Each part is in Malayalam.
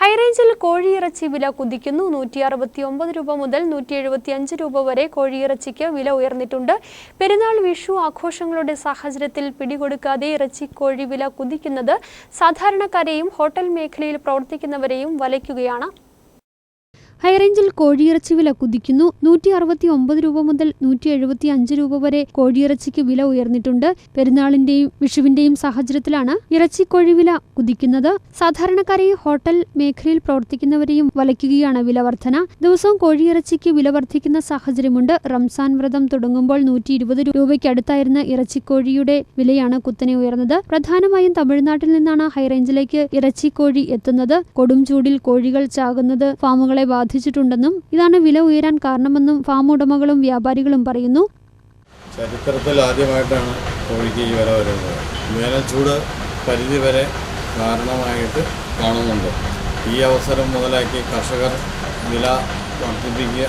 ഹൈറേഞ്ചിൽ കോഴിയിറച്ചി വില കുതിക്കുന്നു. നൂറ്റി അറുപത്തി ഒമ്പത് രൂപ മുതൽ നൂറ്റി എഴുപത്തി അഞ്ച് രൂപ വരെ കോഴിയിറച്ചിക്ക് വില ഉയർന്നിട്ടുണ്ട്. പെരുന്നാൾ വിഷു ആഘോഷങ്ങളുടെ സാഹചര്യത്തിൽ പിടികൊടുക്കാതെ ഇറച്ചി കോഴി വില കുതിക്കുന്നത് സാധാരണക്കാരെയും ഹോട്ടൽ മേഖലയിൽ പ്രവർത്തിക്കുന്നവരെയും വലയ്ക്കുകയാണ്. ഹൈറേഞ്ചിൽ കോഴിയിറച്ചി വില കുതിക്കുന്നു. നൂറ്റി അറുപത്തി ഒമ്പത് രൂപ മുതൽ നൂറ്റി എഴുപത്തി അഞ്ച് രൂപ വരെ കോഴിയിറച്ചിക്ക് വില ഉയർന്നിട്ടുണ്ട്. പെരുന്നാളിന്റെയും വിഷുവിന്റെയും സാഹചര്യത്തിലാണ് ഇറച്ചിക്കോഴി വില കുതിക്കുന്നത്. സാധാരണക്കാരെയും ഹോട്ടൽ മേഖലയിൽ പ്രവർത്തിക്കുന്നവരെയും വലയ്ക്കുകയാണ് വില വർധന ദിവസവും കോഴിയിറച്ചിക്ക് വില വർദ്ധിക്കുന്ന സാഹചര്യമുണ്ട്. റംസാൻ വ്രതം തുടങ്ങുമ്പോൾ നൂറ്റി ഇരുപത് രൂപയ്ക്കടുത്തായിരുന്ന ഇറച്ചിക്കോഴിയുടെ വിലയാണ് കുത്തനെ ഉയർന്നത്. പ്രധാനമായും തമിഴ്നാട്ടിൽ നിന്നാണ് ഹൈറേഞ്ചിലേക്ക് ഇറച്ചിക്കോഴി എത്തുന്നത്. കൊടും ചൂടിൽ കോഴികൾ ചാകുന്നത് ഫാമുകളെ ബാധിച്ചിട്ടുണ്ടെന്നും ഇതാണ് വില ഉയരാൻ കാരണമെന്നും ഫാം ഉടമകളും വ്യാപാരികളും പറയുന്നു. ചരിത്രത്തിൽ ആദ്യമായിട്ടാണ് കോഴിക്ക് ഈ വില വരുന്നത്. വേനൽച്ചൂട് പരിധി വരെ കാരണമായിട്ട് കാണുന്നുണ്ട്. ഈ അവസരം മുതലാക്കി കർഷകർ വില വർദ്ധിപ്പിക്കുക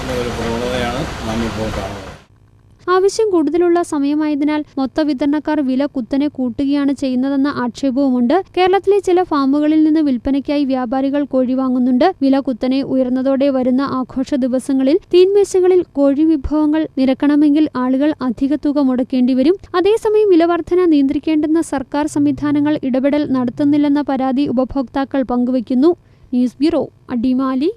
എന്ന ഒരു പ്രവണതയാണ് നാം ഇപ്പോൾ കാണുന്നത്. ആവശ്യം കൂടുതലുള്ള സമയമായതിനാൽ മൊത്ത വിതരണക്കാർ വില കുത്തനെ കൂട്ടുകയാണ് ചെയ്യുന്നതെന്ന ആക്ഷേപവുമുണ്ട്. കേരളത്തിലെ ചില ഫാമുകളിൽ നിന്ന് വിൽപ്പനയ്ക്കായി വ്യാപാരികൾ കോഴി വാങ്ങുന്നുണ്ട്. വില കുത്തനെ ഉയർന്നതോടെ വരുന്ന ആഘോഷ ദിവസങ്ങളിൽ തീൻമേശകളിൽ കോഴി വിഭവങ്ങൾ നിരക്കണമെങ്കിൽ ആളുകൾ അധിക തുക മുടക്കേണ്ടി വരും. അതേസമയം വിലവർധന നിയന്ത്രിക്കേണ്ടെന്ന സർക്കാർ സംവിധാനങ്ങൾ ഇടപെടൽ നടത്തുന്നില്ലെന്ന പരാതി ഉപഭോക്താക്കൾ പങ്കുവയ്ക്കുന്നു. News bureau Adimali.